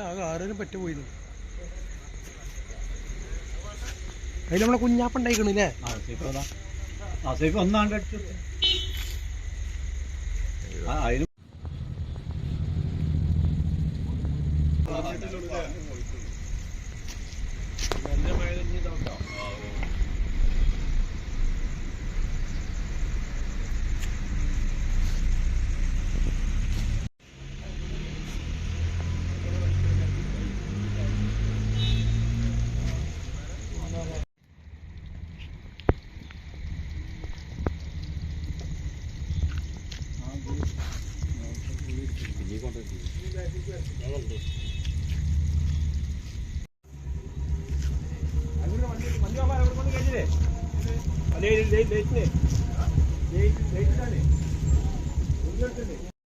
ആകെ ആരും പറ്റ പോയിരുന്നു അതിൽ നമ്മളെ കുഞ്ഞാപ്പ ഉണ്ടായിക്കണില്ലേ ആസിഫ് ഒന്നാണ്ട് അതിന്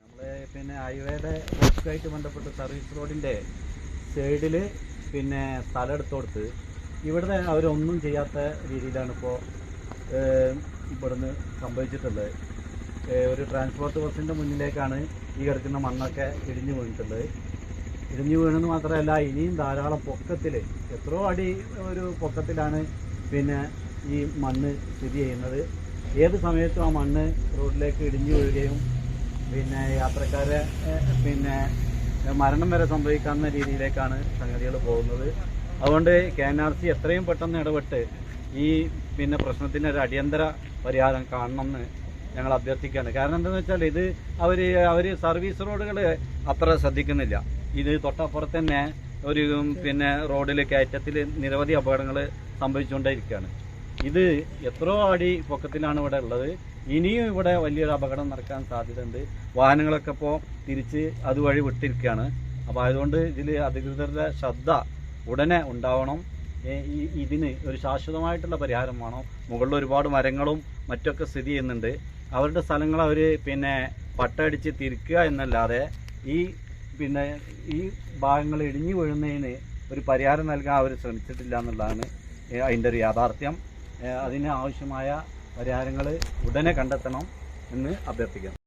നമ്മളെ പിന്നെ ഹൈവേയുടെ വർക്കുമായിട്ട് ബന്ധപ്പെട്ട് സർവീസ് റോഡിന്റെ സൈഡിൽ പിന്നെ സ്ഥലം എടുത്തോടുത്ത് ഇവിടുന്ന് അവരൊന്നും ചെയ്യാത്ത രീതിയിലാണ് ഇപ്പോൾ ഇവിടുന്ന് സംഭവിച്ചിട്ടുള്ളത്. ഒരു ട്രാൻസ്പോർട്ട് ബസ്സിന്റെ മുന്നിലേക്കാണ് ഈ കിടക്കുന്ന മണ്ണൊക്കെ ഇടിഞ്ഞു വീണിട്ടുള്ളത്. ഇടിഞ്ഞു വീണെന്ന് മാത്രമല്ല ഇനിയും ധാരാളം പൊക്കത്തിൽ എത്രയോ അടി ഒരു പൊക്കത്തിലാണ് പിന്നെ ഈ മണ്ണ് സ്ഥിതി ചെയ്യുന്നത്. ഏത് സമയത്തും ആ മണ്ണ് റോഡിലേക്ക് ഇടിഞ്ഞു വീഴുകയും പിന്നെ യാത്രക്കാരെ പിന്നെ മരണം വരെ സംഭവിക്കാവുന്ന രീതിയിലേക്കാണ് സംഗതികൾ പോകുന്നത്. അതുകൊണ്ട് കെ എൻ ആർ സി എത്രയും പെട്ടെന്ന് ഇടപെട്ട് ഈ പിന്നെ പ്രശ്നത്തിന് ഒരു അടിയന്തര പരിഹാരം കാണണമെന്ന് ഞങ്ങൾ അഭ്യർത്ഥിക്കുകയാണ്. കാരണം എന്താണെന്ന് വെച്ചാൽ ഇത് അവർ അവർ സർവീസ് റോഡുകൾ അത്ര ശ്രദ്ധിക്കുന്നില്ല. ഇത് തൊട്ടപ്പുറത്ത് തന്നെ ഒരു പിന്നെ റോഡിൽ കയറ്റത്തിൽ നിരവധി അപകടങ്ങൾ സംഭവിച്ചുകൊണ്ടേയിരിക്കുകയാണ്. ഇത് എത്രയോ അടി പൊക്കത്തിലാണ് ഇവിടെ ഉള്ളത്. ഇനിയും ഇവിടെ വലിയൊരു അപകടം നടക്കാൻ സാധ്യതയുണ്ട്. വാഹനങ്ങളൊക്കെ ഇപ്പോൾ തിരിച്ച് അതുവഴി വിട്ടിരിക്കുകയാണ്. അപ്പോൾ അതുകൊണ്ട് ഇതിൽ അധികൃതരുടെ ശ്രദ്ധ ഉടനെ ഉണ്ടാവണം. ഇതിന് ഒരു ശാശ്വതമായിട്ടുള്ള പരിഹാരം വേണം. മുകളിൽ ഒരുപാട് മരങ്ങളും മറ്റൊക്കെ സ്ഥിതി ചെയ്യുന്നുണ്ട്. അവരുടെ സ്ഥലങ്ങൾ അവർ പിന്നെ പട്ടടിച്ച് തിരിക്കുക എന്നല്ലാതെ ഈ പിന്നെ ഈ ഭാഗങ്ങൾ ഇടിഞ്ഞു വീഴുന്നതിന് ഒരു പരിഹാരം നൽകാൻ അവർ ശ്രമിച്ചിട്ടില്ല എന്നുള്ളതാണ് അതിന്റെ ഒരു യാഥാർത്ഥ്യം. അതിന് ആവശ്യമായ പരിഹാരങ്ങൾ ഉടനെ കണ്ടെത്തണം എന്ന് അഭ്യർത്ഥിക്കുന്നു.